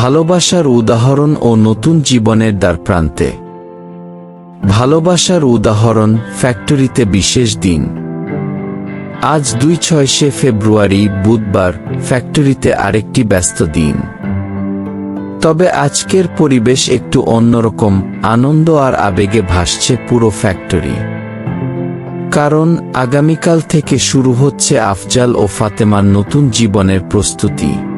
ভালোবাসার উদাহরণ ও নতুন জীবনের দ্বার প্রান্তে ভালোবাসার উদাহরণ ফ্যাক্টরিতে বিশেষ দিন। আজ দুই ছয়শে ফেব্রুয়ারি, বুধবার, ফ্যাক্টরিতে আরেকটি ব্যস্ত দিন। তবে আজকের পরিবেশ একটু অন্যরকম, আনন্দ আর আবেগে ভাসছে পুরো ফ্যাক্টরি। কারণ আগামীকাল থেকে শুরু হচ্ছে আফজাল ও ফাতেমার নতুন জীবনের প্রস্তুতি।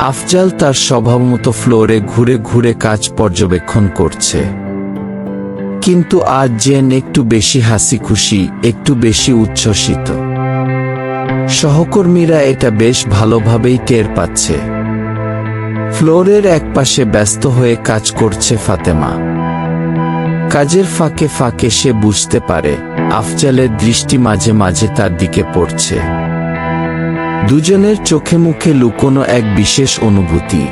আফজাল তার স্বভাবমতো ফ্লোরে ঘুরে ঘুরে কাজ পর্যবেক্ষণ করছে। কিন্তু আজ জেন একটু বেশি হাসি খুশি একটু বেশি উচ্ছ্বসিত। সহকর্মীরা এটা বেশ ভালোভাবেই টের পাচ্ছে। ফ্লোরের একপাশে ব্যস্ত হয়ে কাজ করছে ফাতেমা। কাজের ফাঁকে ফাঁকে সে বুঝতে পারে, আফজালের দৃষ্টি মাঝে মাঝে তার দিকে পড়ছে। দুজনের চোখে মুখে লুকোনো এক বিশেষ অনুভূতি।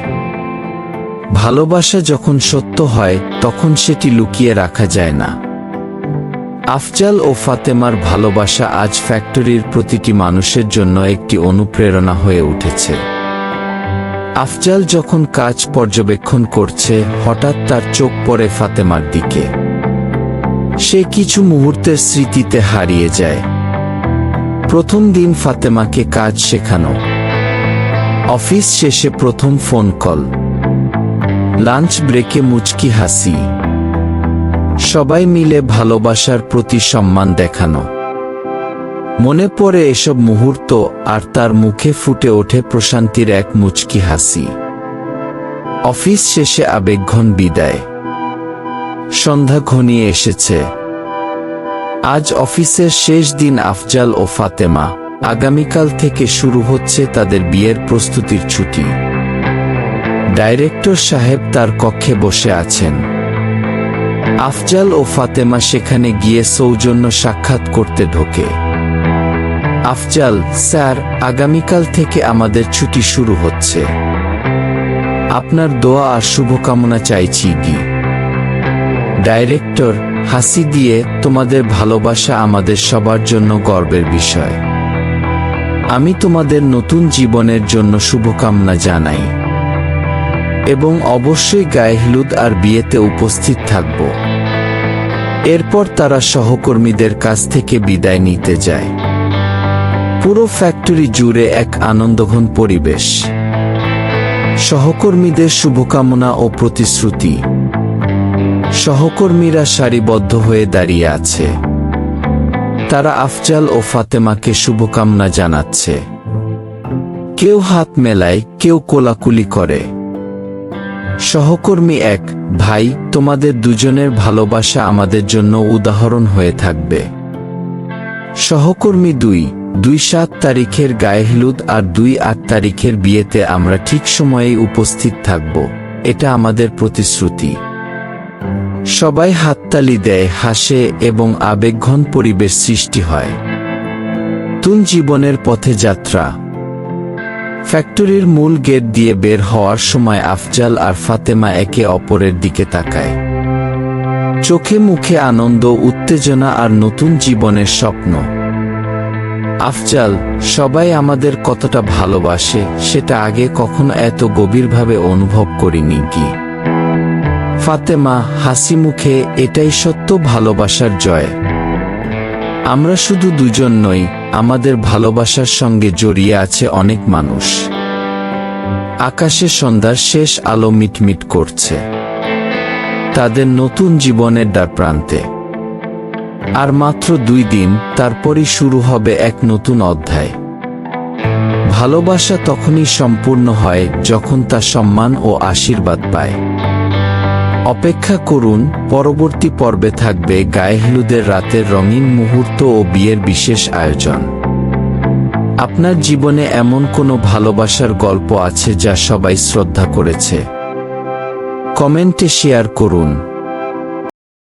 ভালোবাসা যখন সত্য হয়, তখন সেটি লুকিয়ে রাখা যায় না। আফজাল ও ফাতেমার ভালোবাসা আজ ফ্যাক্টরির প্রতিটি মানুষের জন্য একটি অনুপ্রেরণা হয়ে উঠেছে। আফজাল যখন কাজ পর্যবেক্ষণ করছে, হঠাৎ তার চোখ পড়ে ফাতেমার দিকে। সে কিছু মুহূর্তের স্মৃতিতে হারিয়ে যায়। প্রথম দিন ফাতেমাকে কাজ শেখানো। অফিস শেষে প্রথম ফোন কল। লাঞ্চ ব্রেকে মুচকি হাসি। সবাই মিলে ভালোবাসার প্রতি সম্মান দেখানো। মনে পড়ে এসব মুহূর্ত আর তার মুখে ফুটে ওঠে প্রশান্তির এক মুচকি হাসি। অফিস শেষে আবেগঘন বিদায়। সন্ধ্যা ঘনিয়ে এসেছে। আজ অফিসের শেষ দিন আফজাল ও ফাতেমা। আগামীকাল থেকে শুরু হচ্ছে তাদের বিয়ের প্রস্তুতির ছুটি। ডাইরেক্টর সাহেব তার কক্ষে বসে আছেন। আফজাল ও ফাতেমা সেখানে গিয়ে সৌজন্য সাক্ষাৎ করতে ঢোকে। আফজাল, স্যার, আগামীকাল থেকে আমাদের ছুটি শুরু হচ্ছে। আপনার দোয়া আর শুভকামনা চাইছি কি ডাইরেক্টর হাসি দিয়ে তোমাদের ভালোবাসা আমাদের সবার জন্য গর্বের বিষয়। আমি তোমাদের নতুন জীবনের জন্য শুভকামনা জানাই। এবং অবশ্যই গায়ে হলুদ আর বিয়েতে উপস্থিত থাকব। এরপর তারা সহকর্মীদের কাছ থেকে বিদায় নিতে যায়। পুরো ফ্যাক্টরি জুড়ে এক আনন্দঘন পরিবেশ। সহকর্মীদের শুভকামনা ও প্রতিশ্রুতি। সহকর্মীরা সারিবদ্ধ হয়ে দাঁড়িয়ে আছে। তারা আফজাল ও ফাতেমাকে শুভকামনা জানাচ্ছে। কেউ হাত মেলায়, কেউ কোলাকুলি করে। সহকর্মী এক, ভাই, তোমাদের দুজনের ভালোবাসা আমাদের জন্য উদাহরণ হয়ে থাকবে। সহকর্মী দুই দুই সাত তারিখের গায়ে হলুদ আর দুই আট তারিখের বিয়েতে আমরা ঠিক সময়েই উপস্থিত থাকব। এটা আমাদের প্রতিশ্রুতি। সবাই হাততালি দেয়, হাসে এবং আবেগঘন পরিবেশ সৃষ্টি হয়। তুন জীবনের পথে যাত্রা। ফ্যাক্টরির মূল গেট দিয়ে বের হওয়ার সময় আফজাল আর ফাতেমা একে অপরের দিকে তাকায়। চোখে মুখে আনন্দ, উত্তেজনা আর নতুন জীবনের স্বপ্ন। আফজাল, সবাই আমাদের কতটা ভালোবাসে, সেটা আগে কখনো এত গভীরভাবে অনুভব করিনি কি? ফাতেমা হাসি মুখে এটাই সত্য ভালোবাসার জয়। আমরা শুধু দুজন নই, আমাদের ভালোবাসার সঙ্গে জড়িয়ে আছে অনেক মানুষ। আকাশে সন্ধ্যার শেষ আলো মিটমিট করছে। তাদের নতুন জীবনের দ্বার প্রান্তে। আর মাত্র দুই দিন, তারপরই শুরু হবে এক নতুন অধ্যায়। ভালোবাসা তখনই সম্পূর্ণ হয় যখন তা সম্মান ও আশীর্বাদ পায়। অপেক্ষা করুন, পরবর্তী পর্বে থাকবে গায়ে হলুদের রাতের রঙিন মুহূর্ত ও বিয়ের বিশেষ আয়োজন। আপনার জীবনে এমন কোনো ভালোবাসার গল্প আছে যা সবাই শ্রদ্ধা করেছে? কমেন্টে শেয়ার করুন।